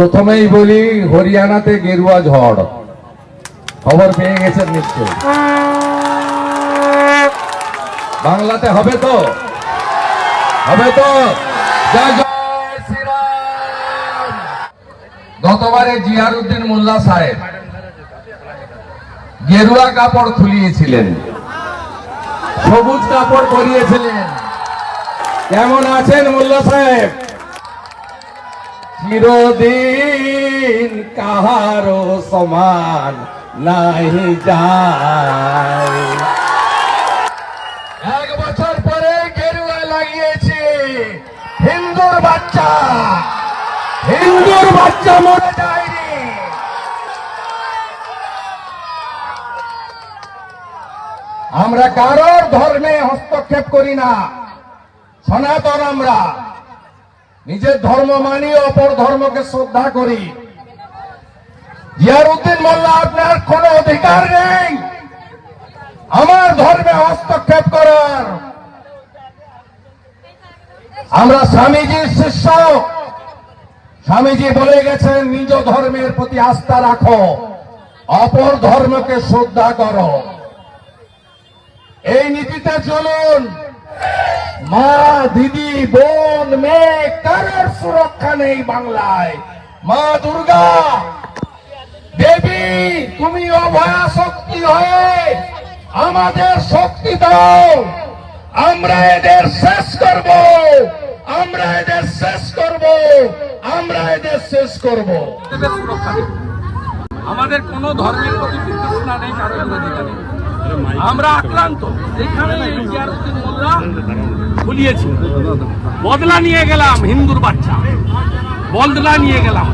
প্রথমেই বলি, হরিয়ানাতে গেরুয়া ঝড়। খবর পেয়ে গেছেন নিশ্চয় বাংলাতে হবে তো? হবে তো? গতবারে জিয়ারউদ্দিন মোল্লা সাহেব গেরুয়া কাপড় খুলিয়েছিলেন। সবুজ কাপড় পরিয়েছিলেন। কেমন আছেন মোল্লা সাহেব? চিরদিন কাহারো সমান নাই যায়। এক বছর পরে গেরুয়া লাগিয়েছে। হিন্দুর বাচ্চা। হিন্দুর বাচ্চা মরে যায়নি। আমরা কারোর ধর্মে হস্তক্ষেপ করি না। সনাতন আমরা। নিজের ধর্ম মানি, অপর ধর্মকে শ্রদ্ধা করি। জিয়ারউদ্দিন মোল্লা, আপনার কোন অধিকার নেই। আমার ধর্মে হস্তক্ষেপ করার। আমরা স্বামীজির শিষ্য। স্বামীজি বলে গেছেন, নিজ ধর্মের প্রতি আস্থা রাখো, অপর ধর্মকে শ্রদ্ধা করো। এই নীতিতে চলুন। মা, দিদি, বোন, মেয়ে, কারোর সুরক্ষা নেই বাংলায়। মা দুর্গা, দেবী, তুমি অভয়া শক্তি হয়ে আমাদের শক্তি দাও। আমরা এদের শেষ করব। আমরা এদের শেষ করব। আমরা এদের শেষ করব। আমাদের কোনো ধর্মের প্রতি নেই কারও আমরা আক্রান্ত। যেখানে মোল্লা ভুলিয়েছি। বদলা নিয়ে গেলাম হিন্দুর বাচ্চা। বদলা নিয়ে গেলাম।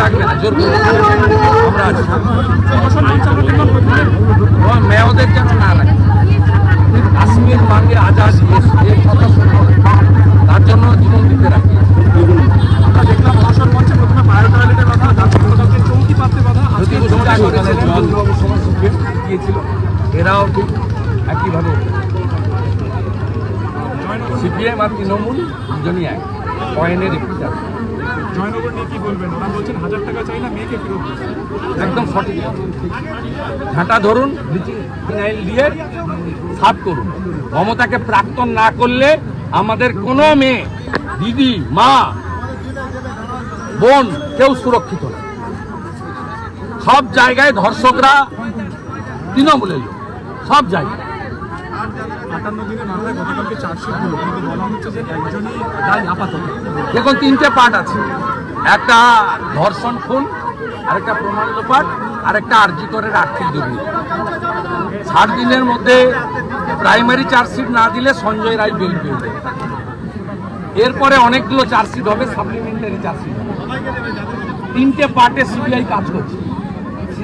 লাগবে না জোর করেছিলেন চন্দ্রবাবু সময় গিয়েছিল এরাও ঠিক একইভাবে। সিপিএম আর তৃণমূল দুজনই এক। একটি আছে। জয়নগর নিয়ে কি বলবেন? ওরা বলছেন হাজার টাকা চাই না মেয়েকে ফেরত একদম সঠিক। ঝাঁটা ধরুন ফিনাইল দিয়ে সাফ করুন। মমতাকে প্রাক্তন না করলে আমাদের কোনো মেয়ে দিদি মা বোন কেউ সুরক্ষিত না। সব জায়গায় ধর্ষকরা তৃণমূলের লোক, সব জায়গায়। বলা দেখুন, তিনটে পার্ট আছে। একটা ধর্ষণ খুন, আরেকটা প্রমাণ লোপাট, আরেকটা আর্জিকরের আর্থিক দুর্নীতি। ষাট দিনের মধ্যে প্রাইমারি চার্জশিট না দিলে সঞ্জয় রায় বেল যাবে। এরপরে অনেকগুলো চার্জশিট হবে সাপ্লিমেন্টারি চার্জশিট তিনটে পার্টে সিবিআই কাজ করছে।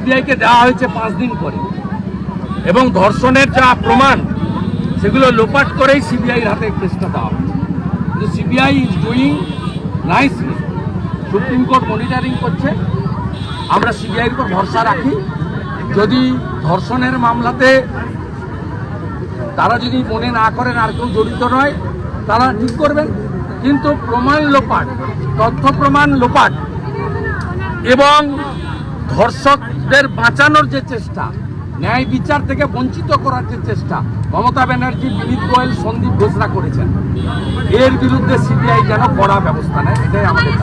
সিবিআইকে দেওয়া হয়েছে পাঁচ দিন করে এবং ধর্ষণের যা প্রমাণ, সেগুলো লোপাট করেই সিবিআইর হাতে কেসটা দেওয়া হবে কিন্তু CBI is doing nicely supreme court monitoring করছে। আমরা সিবিআইয়ের উপর ভরসা রাখি। যদি ধর্ষণের মামলাতে তারা যদি মনে না করেন আর কেউ জড়িত নয়, তারা ঠিক করবেন। কিন্তু প্রমাণ লোপাট, তথ্য প্রমাণ লোপাট এবং ধর্ষকদের বাঁচানোর যে চেষ্টা, ন্যায় বিচার থেকে বঞ্চিত করার যে চেষ্টা, মমতা ব্যানার্জি, বিনীত গোয়েল, সন্দীপ ঘোষণা করেছেন এর বিরুদ্ধে সিবিআই যেন কড়া ব্যবস্থা নেয়, এটাই আমাদের।